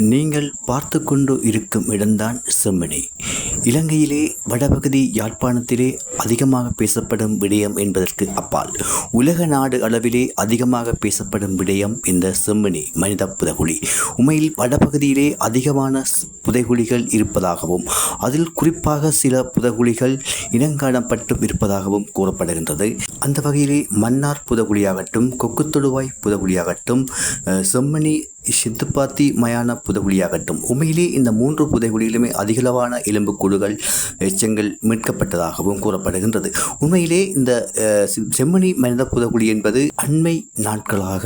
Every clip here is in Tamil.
நீங்கள் பார்த்து கொண்டு இருக்கும் இடம்தான் செம்மணி. இலங்கையிலே வடபகுதி யாழ்ப்பாணத்திலே அதிகமாக பேசப்படும் விடயம் என்பதற்கு அப்பால் உலக நாடு அளவிலே அதிகமாக பேசப்படும் விடயம் இந்த செம்மணி மனித புதைகுழி. உண்மையில் வடபகுதியிலே அதிகமான புதைகுழிகள் இருப்பதாகவும் அதில் குறிப்பாக சில புதைகுழிகள் இனங்காணப்பட்டு இருப்பதாகவும் கூறப்படுகின்றது. அந்த வகையிலே மன்னார் புதகுழியாகட்டும் கொக்குத்தொடுவாய் புதகுழியாகட்டும் செம்மணி சித்துப்பாத்தி மயான புதகுழியாகட்டும் உண்மையிலே இந்த மூன்று புதைகுழியிலுமே அதிகளவான எலும்புக்கூடுகள் எச்சங்கள் மீட்கப்பட்டதாகவும் கூறப்படுகின்றது. உண்மையிலே இந்த செம்மணி மனித புதகுழி என்பது அண்மை நாட்களாக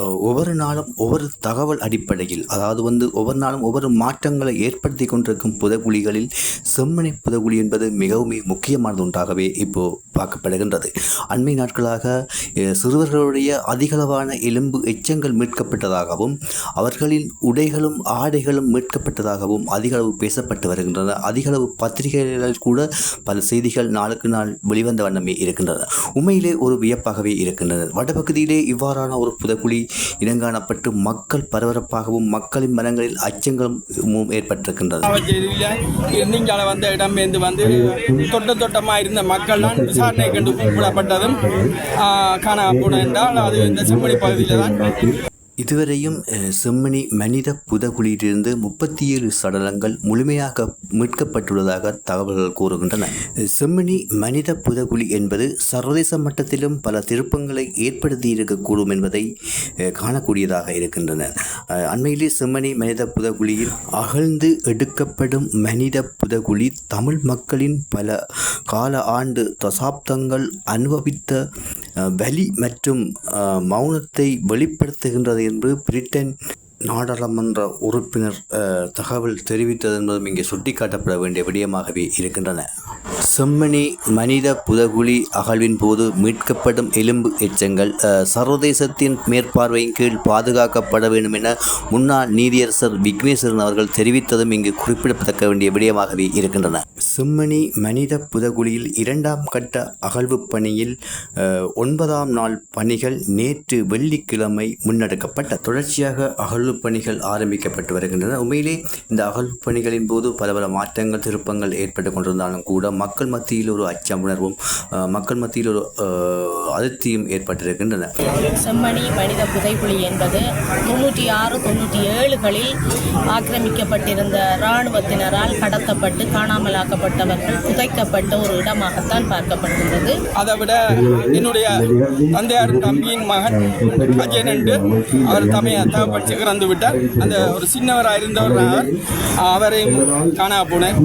ஒவ்வொரு நாளும் ஒவ்வொரு தகவல் அடிப்படையில் அதாவது வந்து ஒவ்வொரு நாளும் ஒவ்வொரு மாற்றங்களை ஏற்படுத்தி கொண்டிருக்கும் புதகுழிகளில் செம்மணி புதகுழி என்பது மிகவும் முக்கியமானது ஒன்றாகவே இப்போது பார்க்கப்படுகின்றது. அண்மை நாட்களாக சிறுவர்களுடைய அதிகளவான எலும்பு எச்சங்கள் மீட்கப்பட்டதாகவும் அவர்களின் உடைகளும் ஆடைகளும் மீட்கப்பட்டதாகவும் அதிகளவு பேசப்பட்டு வருகின்றன. அதிகளவு பத்திரிகைகளில் கூட பல செய்திகள் நாளுக்கு நாள் வெளிவந்த வண்ணமே இருக்கின்றன. உண்மையிலே ஒரு வியப்பாகவே இருக்கின்றன. வடபகுதியிலே இவ்வாறான ஒரு புதக்குழி இடங்காணப்பட்டு மக்கள் பரபரப்பாகவும் மக்களின் மனங்களில் அச்சங்களும் ஏற்பட்டிருக்கின்றது அவற்றில் நீங்கால வந்த இடம்பெயர்ந்து வந்து தொட்ட தொட்டமாக இருந்த மக்கள்லாம் விசாரணை கண்டு கூப்பிடப்பட்டதும் ஆ, காணப்படும் என்றால் அது இந்த செம்மொழி பகுதியில் தான் இதுவரையும் செம்மணி மனித புதகுழியிலிருந்து முப்பத்தி ஏழு சடலங்கள் முழுமையாக மீட்கப்பட்டுள்ளதாக தகவல்கள் கூறுகின்றன. செம்மணி மனித புதகுழி என்பது சர்வதேச மட்டத்திலும் பல திருப்பங்களை ஏற்படுத்தி இருக்கக்கூடும் என்பதை காணக்கூடியதாக இருக்கின்றன. அண்மையிலே செம்மணி மனித புதகுழியில் அகழ்ந்து எடுக்கப்படும் மனித புதகுழி தமிழ் மக்களின் பல கால ஆண்டு தசாப்தங்கள் அனுபவித்த வலி மற்றும் மௌனத்தை வெளிப்படுத்துகின்றது என்று பிரிட்டன் நாடாளுமன்ற உறுப்பினர் தகவல் தெரிவித்தது என்பதும் இங்கே சுட்டிக்காட்டப்பட வேண்டிய விடயமாகவே இருக்கின்றன. செம்மணி மனித புதகுழி அகழ்வின் போது மீட்கப்படும் எலும்பு எச்சங்கள் சர்வதேசத்தின் மேற்பார்வையின் கீழ் பாதுகாக்கப்பட வேண்டும் என முன்னாள் நீதியரசர் விக்னேஸ்வரன் அவர்கள் தெரிவித்ததும் இங்கு குறிப்பிடத்தக்க வேண்டிய விடயமாகவே இருக்கின்றன. செம்மணி மனித புதகுழியில் இரண்டாம் கட்ட அகழ்வு பணியில் ஒன்பதாம் நாள் பணிகள் நேற்று வெள்ளிக்கிழமை முன்னெடுக்கப்பட்ட தொடர்ச்சியாக அகழ்வு பணிகள் ஆரம்பிக்கப்பட்டு வருகின்றன. உண்மையிலே இந்த அகழ்வு பணிகளின் போது பல பல மாற்றங்கள் திருப்பங்கள் ஏற்பட்டு கொண்டிருந்தாலும் கூட மக்கள் மத்தியில் ஒரு அச்சம் உணர்வும் மக்கள் மத்தியில் ஒரு அதிருப்தியும் ஏற்பட்டிருக்கின்றன. செம்மணி மனித புதைக்குழி என்பது தொண்ணூற்றி ஆறு தொண்ணூற்றி ஏழுகளில் ஆக்கிரமிக்கப்பட்டிருந்த இராணுவத்தினரால் கடத்தப்பட்டு காணாமலாக்கப்பட்டவர்கள் புதைக்கப்பட்ட ஒரு இடமாகத்தான் பார்க்கப்படுகின்றது. அதை விட என்னுடைய தந்தையார் தம்பியின் மகன் அஜயன் என்று அவர் தமைய தகப்பட்டு இறந்து விட்டார். அந்த ஒரு சின்னவராக இருந்தவர் அவர் அவரையும் காணா போனேன்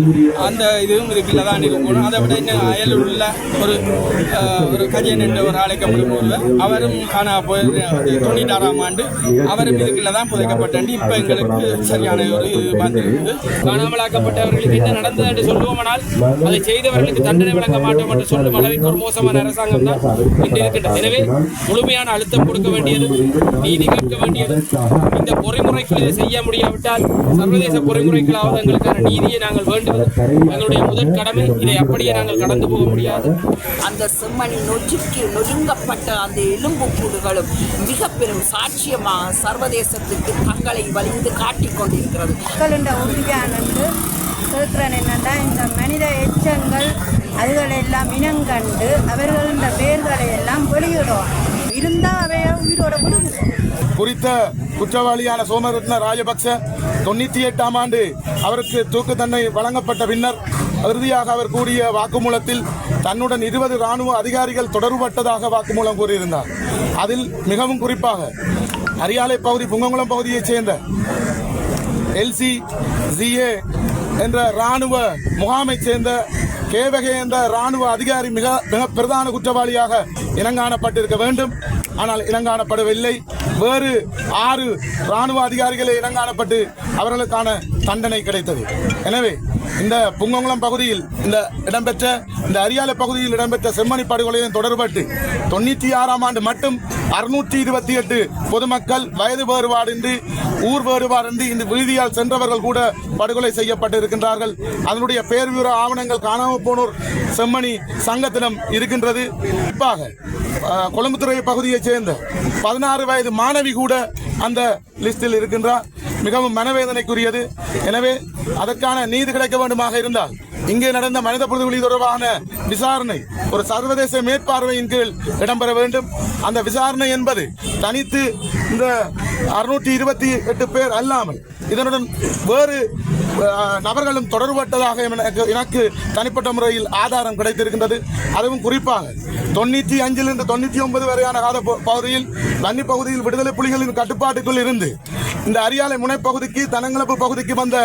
அந்த இதுவும் இதுக்குள்ள தான் இருக்கும் அதை விட இன்னும் அயலில் உள்ள ஒரு அஹ், ஒரு கஜயன் என்று ஒரு அழைக்கப்படும் ஒருவர் அவரும் காணா போய் தொண்ணூற்றாறாம் ஆண்டு அவரும் இதுக்குள்ள தான் புதைக்கப்பட்டாண்டு. இப்போ எங்களுக்கு சரியான ஒரு இது வந்திருக்குது காணாமலாக்கப்பட்டவர்களுக்கு என்ன நடந்தது என்று சொல்லுவோமானால் அதை செய்தவர்களுக்கு தண்டனை வழங்க மாட்டோம் என்று சொல்லும் அளவிற்கு ஒரு மோசமான அரசாங்கம் தான் இன்று இருக்கின்றது. எனவே முழுமையான அழுத்தம் கொடுக்க வேண்டியது நீதி கேட்க வேண்டியது இந்த பொறிமுறைகள் இதை செய்ய முடியாவிட்டால் சர்வதேச பொறிமுறைகளாவது எங்களுக்கான நீதியை நாங்கள் வேண்டுவது. எங்களுடைய முதற் கடமை இதை அப்படியே நாங்கள் கடந்து போக முடியாது. அந்த செம்மணி நொறுக்கி நொறுங்கப்பட்ட அந்த எலும்புக்கூடுகளும் மிக பெரும் சாட்சியமாக சர்வதேசத்துக்கு தங்களை வலிந்து காட்டிக் கொண்டிருக்கிறது. மக்களுடைய உறுதியானது கேட்கிறேன் என்னென்னா இந்த மனித எச்சங்கள் அதுகளெல்லாம் இனங்கண்டு அவர்களின் பெயர்களை எல்லாம் வெளியிடும். இருந்தால் அவைய உயிரோட விடுங்க. குறித்த குற்றவாளியான சோமரத்ன ராஜபக்ச தொண்ணூற்றி எட்டாம் ஆண்டு அவருக்கு தூக்கு தண்டனை வழங்கப்பட்ட பின்னர் இறுதியாக அவர் கூறிய வாக்குமூலத்தில் தன்னுடன் இருபது ராணுவ அதிகாரிகள் தொடர்பட்டதாக வாக்குமூலம் கூறியிருந்தார். அதில் மிகவும் குறிப்பாக அரியாலை பகுதி புங்கங்குளம் பகுதியைச் சேர்ந்த எல்சி ஜிஏ என்ற ராணுவ முகாமைச் சேர்ந்த கேவகே என்ற ராணுவ அதிகாரி மிக மிக பிரதான குற்றவாளியாக இனங்காணப்பட்டிருக்க வேண்டும். ஆனால் இனங்காணப்படவில்லை. வேறு ஆறு ராணுவ அதிகாரிகளே இனங்காணப்பட்டு அவர்களுக்கான தண்டனை கிடைத்தது. எனவே இந்த புங்கங்குளம் பகுதியில் இந்த இடம்பெற்ற இந்த அரியாலை பகுதியில் இடம்பெற்ற செம்மணி படுகொலையின் தொடர்பட்டு தொண்ணூற்றி ஆறாம் ஆண்டு மட்டும் அறுநூற்றி இருபத்தி எட்டு பொதுமக்கள் வயது வேறுபாடின்றி ஊர் வேறுபாடின்றி இந்த விடுதியால் சென்றவர்கள் கூட படுகொலை செய்யப்பட்டிருக்கின்றார்கள். அதனுடைய பேர் விவர ஆவணங்கள் காணாமல் போனோர் செம்மணி சங்கத்திடம் இருக்கின்றது. குறிப்பாக கொழும்புத்துறை பகுதியைச் சேர்ந்த பதினாறு வயது மாணவி கூட அந்த லிஸ்டில் இருக்கின்றார் மிகவும் மனவேதனைக்குரியது. எனவே அதற்கான நீதி கிடைக்க வேண்டுமாக இருந்தால் இங்கே நடந்த மனித புதுகுழி தொடர்பான விசாரணை ஒரு சர்வதேச மேற்பார்வையின் கீழ் இடம்பெற வேண்டும். அந்த விசாரணை என்பது தனித்து இந்த அறுநூற்றி இருபத்தி எட்டு பேர் அல்லாமல் இதனுடன் வேறு நபர்களும் தொடர்பட்டதாக எனக்கு எனக்கு தனிப்பட்ட முறையில் ஆதாரம் கிடைத்திருக்கின்றது. அதுவும் குறிப்பாக தொண்ணூற்றி அஞ்சிலிருந்து தொண்ணூற்றி ஒன்பது வரையான கால பகுதியில் வன்னி பகுதியில் விடுதலை புலிகளின் கட்டுப்பாட்டுக்குள் இருந்து இந்த அரியாலை முனைப்பகுதிக்கு தனங்களப்பு பகுதிக்கு வந்த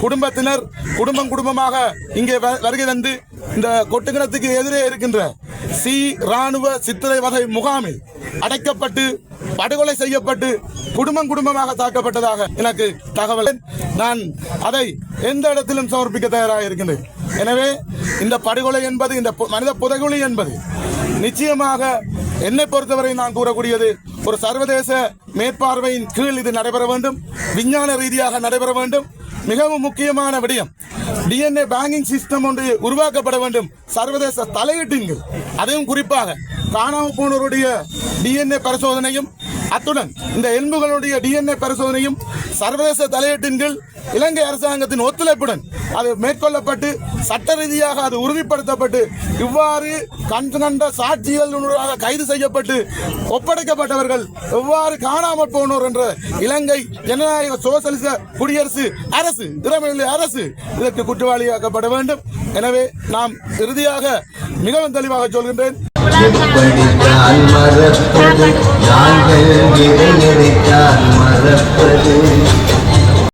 குடும்பத்தினர் குடும்பம் குடும்பமாக இங்கே வ- வருகை தந்து இந்த கொட்டுக்கிணத்துக்கு எதிரே இருக்கின்ற சி ராணுவ சித்திரை வகை முகாமில் அடைக்கப்பட்டு படுகொலை செய்யப்பட்டு குடும்பம் குடும்பமாக தாக்கப்பட்டதாக எனக்கு தகவல். நான் அதை எந்த இடத்திலும் சமர்ப்பிக்க தயாராக இருக்கின்றேன். எனவே இந்த படுகொலை என்பது இந்த பு- மனித புதைகுழி என்பது நிச்சயமாக என்னை பொறுத்தவரை நான் கூறக்கூடியது ஒரு சர்வதேச மேற்பார்வையின் கீழ் இது நடைபெற வேண்டும். விஞ்ஞான ரீதியாக நடைபெற வேண்டும். மிகவும் முக்கியமான விடயம் டிஎன்ஏ பேங்கிங் சிஸ்டம் ஒன்று உருவாக்கப்பட வேண்டும். சர்வதேச தலையீட்டின்கள் அதையும் குறிப்பாக காணாமல் போனோருடைய டிஎன்ஏ பரிசோதனையும் அத்துடன் இந்த எலும்புகளுடைய டிஎன்ஏ பரிசோதனையும் சர்வதேச தலையீட்டின் கீழ் இலங்கை அரசாங்கத்தின் ஒத்துழைப்புடன் அது மேற்கொள்ளப்பட்டு சட்ட ரீதியாக அது உறுதிப்படுத்தப்பட்டு இவ்வாறு கண்கண்ட கண்ட கைது செய்யப்பட்டு ஒப்படைக்கப்பட்டவர்கள் எவ்வாறு காணாமல் போனோர் என்ற இலங்கை ஜனநாயக சோசலிச குடியரசு அரசு திறமையுள்ள அரசு இதற்கு குற்றவாளியாக்கப்பட வேண்டும். எனவே நாம் இறுதியாக மிகவும் தெளிவாக சொல்கின்றேன். எப்படித்தான் மறப்பது? நாங்கள் இதை மறப்பது.